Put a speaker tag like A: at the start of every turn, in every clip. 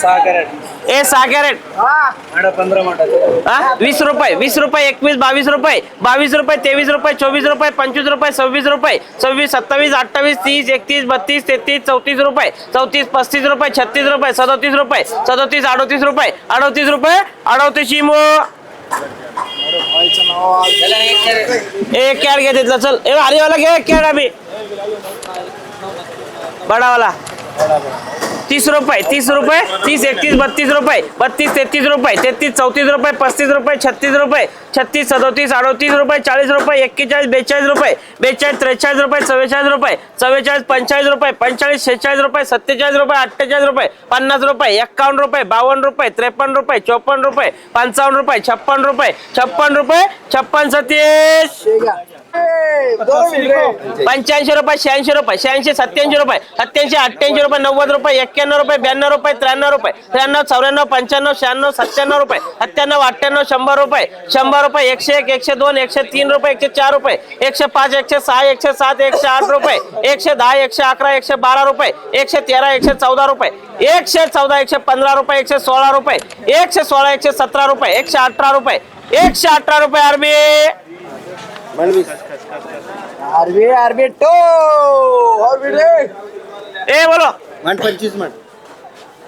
A: सहा कॅरेट
B: ए सहा कॅरेट
A: पंधरा
B: हा? वीस रुपये वीस रुपये एकवीस बावीस रुपये बावीस रुपये तेवीस रुपये चोवीस रुपये पंचवीस रुपये सव्वीस रुपये सव्वीस सत्तावीस अठ्ठावीस तीस एकतीस बत्तीस तेहतीस चौतीस रुपये चौतीस पस्तीस रुपये छत्तीस रुपये सदोतीस रुपये सदोतीस अडोतीस रुपये अडोतीस रुपये अडोतीस मो एक कॅड घे तिथला चल. ए हरीवाला घे एक कॅड आम्ही. बडावाला. तीस रुपये तीस रुपये तीस एकतीस बत्तीस रुपये बत्तीस तेहतीस रुपये तेहतीस चौतीस रुपये पस्तीस रुपये छत्तीस रुपये छत्तीस सदोतीस अडोतीस रुपये चाळीस रुपये एक्केचाळीस बेचाळीस रुपये बेचाळीस त्रेचाळीस रुपये चव्वेचाळीस रुपये चव्वेचाळीस पंचेचाळीस रुपये पंचेचाळीस शेहेचाळीस रुपये सत्तेचाळीस रुपये अठ्ठेचाळीस रुपये पन्नास रुपये एक्कावन्न रुपये बावन्न रुपये त्रेपन्न रुपये चोपन्न रुपये पंचावन्न रुपये छप्पन रुपये छप्पन रुपये छप्पन सत्तीस पंच्याऐंशी रुपये शहाऐंशी रुपये शहाऐंशी सत्याऐंशी रुपये सत्याऐंशी अठ्ठ्याऐंशी रुपये नव्वद रुपये एक्क्याण्णव रुपये ब्याण्णव रुपये त्र्याण्णव रुपये त्र्याण्णव चौऱ्याण्णव पंच्याण्णव शहाण्णव सत्त्याण्णव रुपये सत्त्याण्णव अठ्ठ्याण्णव शंभर रुपये शंभर रुपये एकशे एक एकशे दोन एकशे तीन रुपये एकशे चार रुपये एकशे पाच एकशे सहा एकशे सात एकशे आठ रुपये एकशे दहा एकशे अकरा एकशे बारा रुपये एकशे तेरा एकशे चौदा रुपये एकशे चौदा एकशे पंधरा रुपये एकशे सोळा रुपये एकशे सोळा एकशे सतरा रुपये एकशे अठरा रुपये एकशे अठरा रुपये आरबी
A: आरबी आरबी टो!
B: ए बोलो.
A: वन पंचवीस मट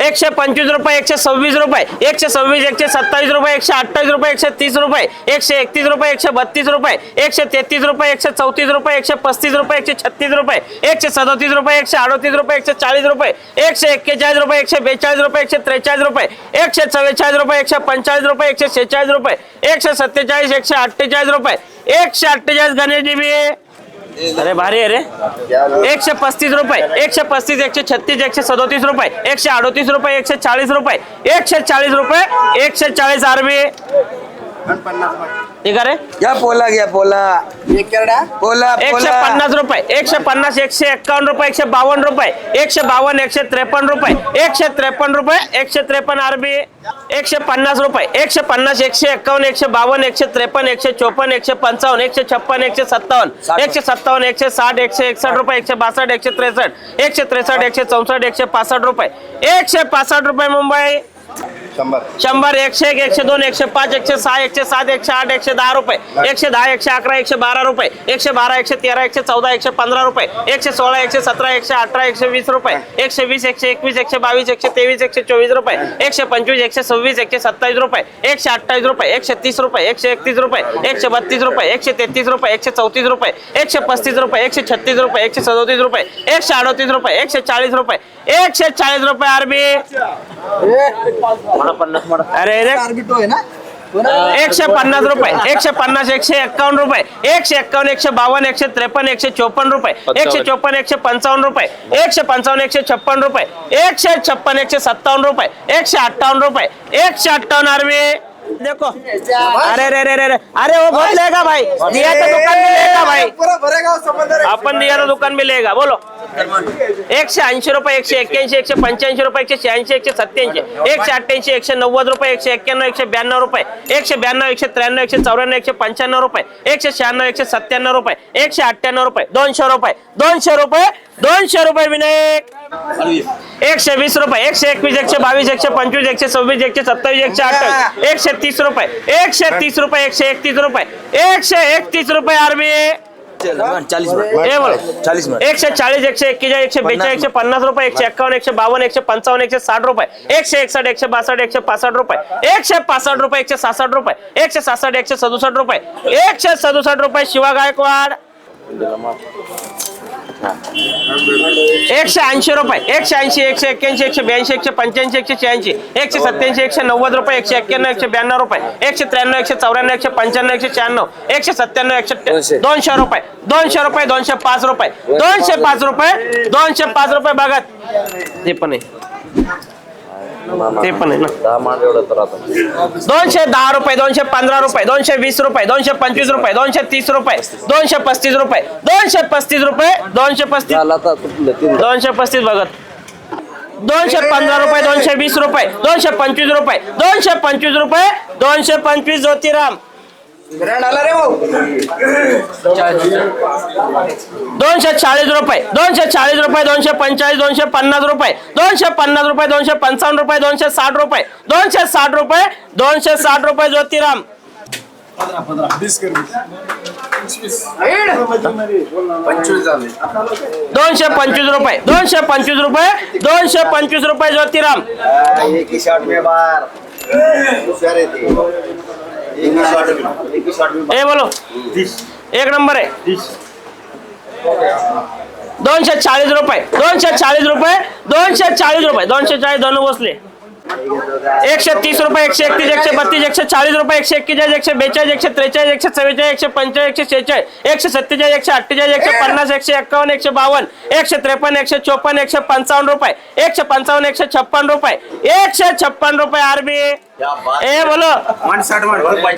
B: एकशे पंचवीस रुपये एकशे सव्वीस रुपये एकशे सव्वीस एकशे सत्तावीस रुपये एकशे अठ्ठावीस रुपये एकशे तीस रुपये एकशे एकतीस रुपये एकशे बत्तीस रुपये एकशे तेहतीस रुपये एकशे चौतीस रुपये एकशे पस्तीस रुपये एकशे छत्तीस रुपये एकशे सदतीस रुपये एकशे अडतीस रुपये एकशे चाळीस रुपये एकशे एक्केचाळीस रुपये एकशे बेचाळीस रुपये एकशे त्रेचाळीस रुपये एकशे चव्वेचाळीस रुपये एकशे पंचेचाळीस रुपये एकशे शेहेचाळीस रुपये एकशे सत्तेचाळीस एकशे अठ्ठेचाळीस रुपये एकशे अठ्ठेचाळीस गणेश डीबी अरे भारी आहे रे. एकशे पस्तीस रुपये एकशे पस्तीस एकशे छत्तीस एकशे सदोतीस रुपये एकशे अडोतीस रुपये एकशे चाळीस रुपये एकशे चाळीस रुपये एकशे चाळीस आरबी. ठीक आहे रे?
C: घ्या पोला घ्या पोला. पोला
B: एकशे
C: पोला
B: पन्नास रुपये एकशे पन्नास एकशे एक्कावन्न रुपये एकशे बावन्न रुपये एकशे बावन्न एकशे त्रेपन्न रुपये एकशे त्रेपन्न रुपये एकशे त्रेपन्न आरबी एकशे पन्नास रुपये एकशे पन्नास एकशे एक्कावन्न एकशे बावन्न एकशे त्रेपन्न एकशे चोपन्न एकशे पंचावन्न एकशे छप्पन एकशे सत्तावन्न एकशे सत्तावन्न एकशे साठ एकशे एकसष्ट रुपये एकशे बासष्ट एकशे त्रेसष्ट एकशे त्रेसष्ट एकशे चौसष्ट एकशे पासष्ट रुपये एकशे पासष्ट रुपये मुंबई.
A: शंभर
B: शंभर एकशे एक एकशे दोन एकशे पाच एकशे सहा एकशे सात एकशे आठ एकशे दहा रुपये एकशे दहा एकशे अकरा एकशे बारा रुपये एकशे बारा एकशे तेरा एकशे चौदा एकशे पंधरा रुपये एकशे सोळा एकशे सतरा एकशे अठरा एकशे वीस रुपये एकशे वीस एकशे एकवीस एकशे बावीस एकशे तेवीस एकशे चोवीस रुपये एकशे पंचवीस एकशे सव्वीस एकशे सत्तावीस रुपये एकशे अठ्ठावीस रुपये एकशे तीस रुपये एकशे एकतीस रुपये एकशे बत्तीस रुपये एकशे तेहतीस रुपये एकशे चौतीस रुपये एकशे पस्तीस रुपये एकशे छत्तीस रुपये एकशे सदोतीस रुपये एकशे अडोतीस रुपये एकशे चाळीस रुपये एकशे चाळीस रुपये आरबी अरे रे
A: आरबी टो आहे ना
B: एकशे पन्नास रुपये एकशे पन्नास एकशे एक्कावन्न रुपये एकशे एक्कावन्न एकशे बावन्न एकशे त्रेपन्न एकशे चोपन्न रुपये एकशे चोपन्न एकशे पंचावन्न रुपये एकशे पंचावन्न एकशे छप्पन रुपये एकशे छप्पन एकशे सत्तावन्न रुपये एकशे अट्ठावन्न रुपये एकशे अट्ठावन्न आरबी देखो. अरे रे रे रे रे अरे वो बहुत लेगा भाई. दिया तो दुकान में लेगा भाई.
A: पुरा भरेगा समंदर
B: आपण दिया तो दुकान में लेगा बोलो. एकशे ऐंशी रुपये एकशे एक्क्याऐंशी एकशे पंच्याऐंशी रुपये एकशे शहाऐंशी एकशे सत्याऐंशी एकशे अठ्ठ्याऐंशी एकशे नव्वद रुपये एकशे एक्क्याण्णव एकशे ब्याण्णव रुपये एकशे ब्याण्णव एकशे त्र्याण्णव एकशे चौऱ्याण्णव एकशे पंच्याण्णव रुपये एकशे शहाण्णव एकशे सत्त्याण्णव रुपये एकशे अठ्ठ्याण्णव रुपये दोनशे रुपये दोनशे रुपये दोनशे रुपये विनायक एकशे वीस रुपये एकशे एकवीस एकशे बावीस एकशे पंचवीस एकशे सव्वीस एकशे सत्तावीस एकशे अठ्ठावीस एकशे तीस रुपये एकशे तीस रुपये एकशे एकतीस रुपये एकशे एकतीस रुपये आरबी
C: चाळीस
B: हे बोल.
C: चाळीस मिनिट.
B: एकशे चाळीस एकशे एक्केचाळीस एकशे बेचाळीस एकशे पन्नास रुपये एकशे एक्कावन्न एकशे बावन्न एकशे पंचावन्न एकशे साठ रुपये. एकशे एकसष्ट एकशे बासष्ट एकशे पासष्ट रुपये. एकशे पासष्ट रुपये एकशे सहासष्ट रुपये. एकशे सहासष्ट एकशे सदुसष्ट रुपये. एकशे सदुसष्ट रुपये शिवा गायकवाड. एकशे ऐंशी रुपये एकशे ऐंशी एकशे एक्क्याऐंशी एकशे ब्याऐंशी एकशे पंच्याऐंशी एकशे शहाऐंशी एकशे सत्याऐंशी एकशे नव्वद रुपये एकशे एक्क्याण्णव एकशे ब्याण्णव रुपये एकशे त्र्याण्णव एकशे चौऱ्याण्णव एकशे पंच्याण्णव एकशे शहाण्णव एकशे सत्त्याण्णव एकशे
C: दोनशे.
B: रुपये दोनशे रुपये दोनशे पाच रुपये दोनशे पाच रुपये दोनशे पाच रुपये बघत ते पण आहे ते पण आहे ना दोनशे दहा रुपये दोनशे पंधरा रुपये दोनशे वीस रुपये दोनशे पंचवीस रुपये दोनशे तीस रुपये दोनशे पस्तीस रुपये दोनशे पस्तीस रुपये दोनशे पस्तीस दोनशे पस्तीस बघत दोनशे पंधरा रुपये दोनशे वीस रुपये दोनशे पंचवीस रुपये दोनशे पंचवीस रुपये दोनशे पंचवीस ज्योतिराम
A: ब्रँड आला रे भाऊ.
B: दोनशे चाळीस रुपये दोनशे चाळीस रुपये दोनशे पंचेचाळीस दोनशे पन्नास रुपये दोनशे पन्नास रुपये दोनशे पंचावन्न रुपये दोनशे साठ रुपये दोनशे साठ रुपये दोनशे साठ रुपये ज्योतिराम. दोनशे पंचवीस रुपये दोनशे पंचवीस रुपये दोनशे पंचवीस रुपये ज्योतिराम.
A: ही हे
B: बोलो. एक नंबर आहे. दोनशे चाळीस रुपये. दोनशे चाळीस रुपये. दोनशे चाळीस रुपये. दोनशे चाळीस दोन बसले. एकशे तीस रुपये एकशे एकतीस एकशे बत्तीस एकशे चाळीस रुपये एकशे एक्केचाळीस एकशे बेचाळीस एकशे त्रेचाळीस एकशे चव्वेचाळीस एकशे पंचेचाळीस एकशे शेहेचाळीस एकशे सत्तेचाळीस एकशे अठ्ठेचाळीस एकशे पन्नास एकशे एक्कावन्न एकशे बावन्न एकशे त्रेपन्न एकशे चोपन्न एकशे पंचावन्न रुपये. एकशे पंचावन्न एकशे छप्पन रुपये. एकशे छप्पन रुपये आरबी ए बोलो.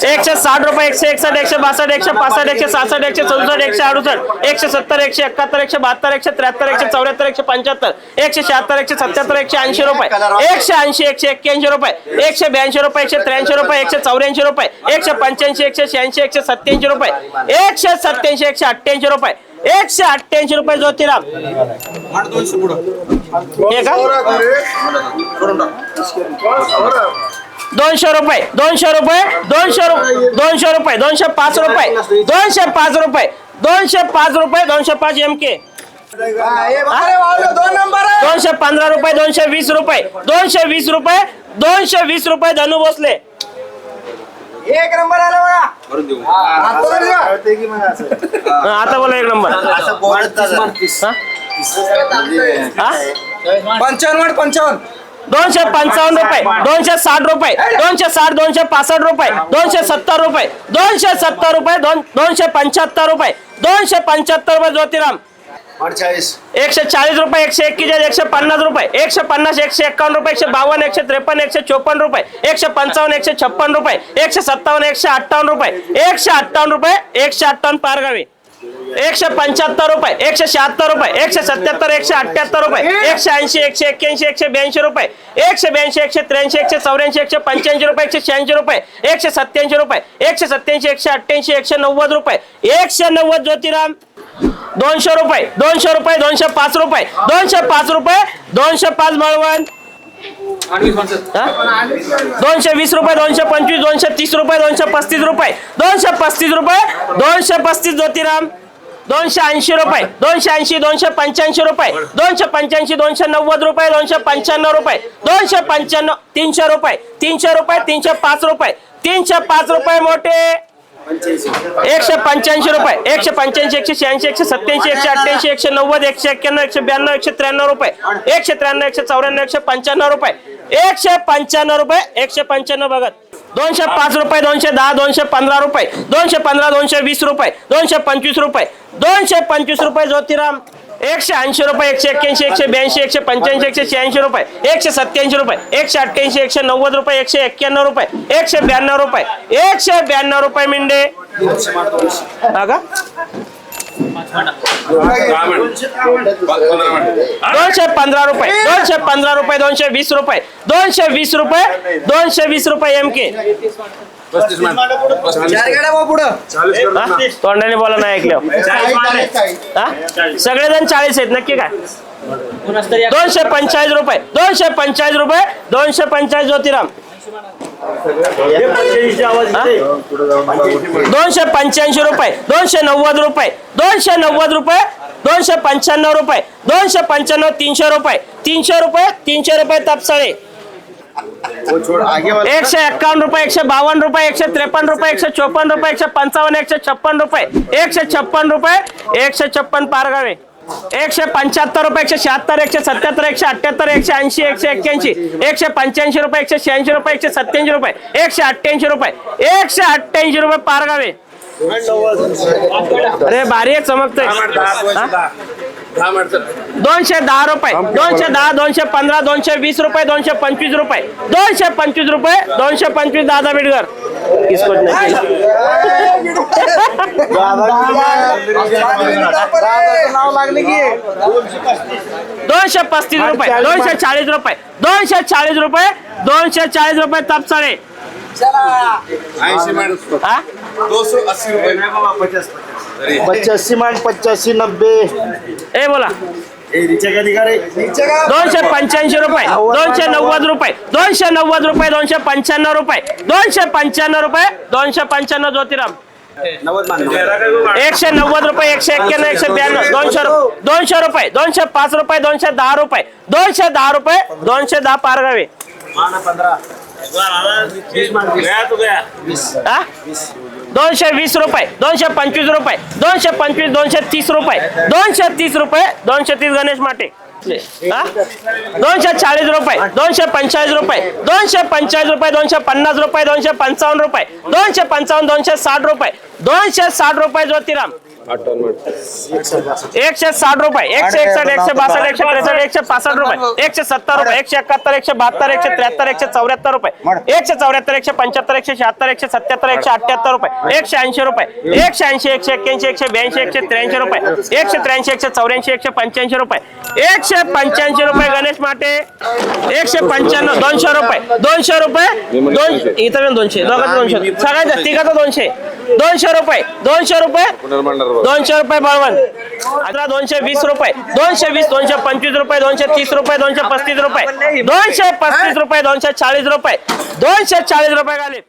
B: एकशे साठ रुपये एकशे एकसष्ट एकशे बासष्ट एकशे पासष्ट एकशे सहासष्ट एकशे चौसष्ट एकशे अडुसष्ट एकशे सत्तर एकशे एकाहत्तर एकशे बहात्तर एकशे त्र्याहत्तर एकशे चौऱ्याहत्तर एकशे पंच्याहत्तर एकशे शहात्तर एकशे सत्याहत्तर एकशे ऐंशी रुपये. एकशे ऐंशी एकशे एक्क्याऐंशी रुपये. एकशे ब्याऐंशी रुपये एकशे त्र्याऐंशी रुपये एकशे चौऱ्याऐंशी रुपये. एकशे पंच्याऐंशी एकशे शहाऐंशी एकशे सत्याऐंशी रुपये. एकशे सत्याऐंशी एकशे अठ्ठ्याऐंशी रुपये. एकशे अठ्ठ्याऐंशी रुपये ज्योतिराम. हे का? दोनशे रुपये दोनशे रुपये दोनशे रुपये दोनशे रुपये दोनशे पाच रुपये दोनशे पाच रुपये दोनशे पाच रुपये दोनशे पाच एम के
A: दोन नंबर आहे.
B: दोनशे पंधरा रुपये दोनशे वीस रुपये दोनशे वीस रुपये दोनशे वीस रुपये धनु भोसले.
A: एक नंबर आला बघा. आता
B: बोला एक नंबर?
C: पंचावन्न पंचावन्न.
B: दोनशे पंचावन्न रुपये दोनशे साठ रुपये दोनशे साठ दोनशे पासष्ट रुपये दोनशे सत्तर रुपये दोनशे सत्तर रुपये दोन दोनशे पंच्याहत्तर रुपये दोनशे पंच्याहत्तर रुपये ज्योतिराम. एकशे चाळीस रुपये एकशे एक्केचाळीस एकशे पन्नास रुपये एकशे पन्नास एकशे एक्कावन्न रुपये एकशे बावन्न एकशे त्रेपन्न एकशे चोपन्न रुपये एकशे पंचावन्न एकशे छप्पन रुपये एकशे सत्तावन्न एकशे अठ्ठावन्न रुपये एकशे अठ्ठावन्न रुपये एकशे अठ्ठावन्न पारगावे. एकशे पंच्याहत्तर रुपये एकशे शहात्तर रुपये एकशे सत्याहत्तर एकशे अठ्ठ्याहत्तर रुपये एकशे ऐंशी एकशे एक्क्याऐंशी एकशे ब्याऐंशी रुपये एकशे ब्याऐंशी एकशे त्र्याऐंशी एकशे चौऱ्याऐंशी एकशे पंच्याऐंशी रुपये एकशे शहाऐंशी रुपये एकशे सत्याऐंशी रुपये एकशे सत्याऐंशी एकशे अठ्ठ्याऐंशी एकशे नव्वद रुपये एकशे नव्वद ज्योतिराम दोनशे रुपये दोनशे रुपये दोनशे पाच रुपये दोनशे पाच रुपये दोनशे पाच मळवण. दोनशे वीस रुपये दोनशे पंचवीस दोनशे तीस रुपये दोनशे पस्तीस रुपये दोनशे पस्तीस रुपये दोनशे पस्तीस ज्योतिराम. दोनशे ऐंशी रुपये दोनशे ऐंशी दोनशे पंच्याऐंशी रुपये दोनशे पंच्याऐंशी दोनशे नव्वद रुपये दोनशे पंच्याण्णव रुपये दोनशे पंच्याण्णव तीनशे रुपये तीनशे रुपये तीनशे पाच रुपये तीनशे पाच रुपये मोठे. एकशे पंच्याऐंशी रुपये एकशे पंच्याऐंशी एकशे शहाऐंशी एकशे सत्याऐंशी एकशे अठ्ठ्याऐंशी एकशे नव्वद एकशे एक्क्याण्णव एकशे ब्याण्णव एकशे त्र्याण्णव रुपये एकशे त्र्याण्णव एकशे चौऱ्याण्णव एकशे पंच्याण्णव रुपये एकशे पंच्याण्णव रुपये एकशे पंच्याण्णव बघत दोनशे पाच रुपये दोनशे दहा दोनशे पंधरा रुपये दोनशे पंधरा दोनशे वीस रुपये दोनशे पंचवीस रुपये दोनशे पंचवीस रुपये ज्योतिराम एकशे ऐंशी रुपये एकशे एक्क्याऐंशी एकशे ब्याऐंशी एकशे पंच्याऐंशी एकशे शहाऐंशी रुपये एकशे सत्याऐंशी रुपये एकशे अठ्ठ्याऐंशी एकशे नव्वद रुपये एकशे एक्क्याण्णव रुपये एकशे ब्याण्णव रुपये एकशे ब्याण्णव रुपये मिंडे. का दोनशे पंधरा रुपये दोनशे पंधरा रुपये दोनशे वीस रुपये दोनशे वीस रुपये दोनशे वीस रुपये एम के. तोंडाने बोला नाही ऐकलं? सगळेजण चाळीस आहेत नक्की काय? दोनशे पंचाळीस रुपये दोनशे पंचाळीस रुपये दोनशे पंचाळीस ज्योतिराम? दोनशे पंच्याऐंशी रुपये दोनशे नव्वद रुपये दोनशे नव्वद रुपये दोनशे पंच्याण्णव रुपये दोनशे पंच्याण्णव तीनशे रुपये तीनशे रुपये तीनशे रुपये तपसाळे. एकशे एक्कावन्न रुपये एकशे बावन्न रुपये एकशे त्रेपन्न रुपये एकशे चोपन्न रुपये एकशे पंचावन्न एकशे छप्पन रुपये एकशे छप्पन रुपये एकशे छप्पन पारगावे. एकशे पंच्याहत्तर रुपये एकशे शहात्तर एकशे सत्याहत्तर एकशे अठ्याहत्तर एकशे ऐंशी एकशे एक्क्याऐंशी एकशे पंच्याऐंशी रुपये एकशे शहाऐंशी रुपये एकशे सत्याऐंशी रुपये एकशे अठ्ठ्याऐंशी रुपये एकशे अठ्ठ्याऐंशी रुपये पारगावे. अरे भारी चमकतोय? दोनशे दहा रुपये दोनशे दहा दोनशे पंधरा दोनशे वीस रुपये दोनशे पंचवीस रुपये दोनशे पंचवीस रुपये दोनशे पंचवीस दादा बिडगर. किसकोट नाही
A: नाव लागले की
B: दोनशे पस्तीस रुपये दोनशे चाळीस रुपये दोनशे चाळीस रुपये दोनशे चाळीस रुपये तपसाळे हा
A: पचासी मान पचासी नब्बे
B: ए बोला दोनशे पंच्याऐंशी रुपये दोनशे नव्वद रुपये दोनशे नव्वद रुपये दोनशे पंच्याण्णव रुपये दोनशे पंच्याण्णव रुपये दोनशे पंच्याण्णव ज्योतिराम. एकशे नव्वद रुपये एकशे एक्क्याण्णव एकशे ब्याण्णव दोनशे रुपये दोनशे रुपये दोनशे पाच रुपये दोनशे दहा रुपये दोनशे दहा रुपये दोनशे दहा पारगावे. हा? दोनशे वीस रुपये दोनशे पंचवीस रुपये दोनशे पंचवीस दोनशे तीस रुपये दोनशे तीस रुपये दोनशे तीस गणेश माटे हा? दोनशे चाळीस रुपये दोनशे पंचेचाळीस रुपये दोनशे पंचेचाळीस रुपये दोनशे पन्नास रुपये दोनशे पंचावन्न रुपये दोनशे पंचावन्न दोनशे साठ रुपये दोनशे साठ रुपये ज्योतिराम एकशे साठ रुपये. एकशे एकसष्ट एकशे बासष्ट एकशे त्रेसष्ट एकशे पासष्ट रुपये. एकशे सत्तर रुपये. एकशे एकाहत्तर एकशे बहात्तर एकशे त्र्याहत्तर एकशे चौऱ्याहत्तर रुपये. एकशे चौऱ्याहत्तर एकशे पंच्याहत्तर एकशे शहात्तर एकशे सत्याहत्तर एकशे अठ्याहत्तर रुपये. एकशे ऐंशी रुपये. एकशे ऐंशी एकशे एक्क्याऐंशी एकशे ब्याऐंशी एकशे त्र्याऐंशी रुपये. एकशे त्र्याऐंशी एकशे चौऱ्याऐंशी एकशे पंच्याऐंशी रुपये. एकशे पंच्याऐंशी रुपये गणेश माटे. एकशे पंच्याण्णव दोनशे रुपये. दोनशे रुपये दोन इथं दोनशे. दोघांचं दोनशे. सगळ्यांचं तिघाचं दोनशे. दोनशे रुपये दोनशे रुपये दोनशे रुपये बळवण. आता दोनशे वीस रुपये दोनशे वीस दोनशे पंचवीस रुपये दोनशे तीस रुपये दोनशे पस्तीस रुपये दोनशे पस्तीस रुपये दोनशे चाळीस रुपये दोनशे चाळीस रुपये घालीत.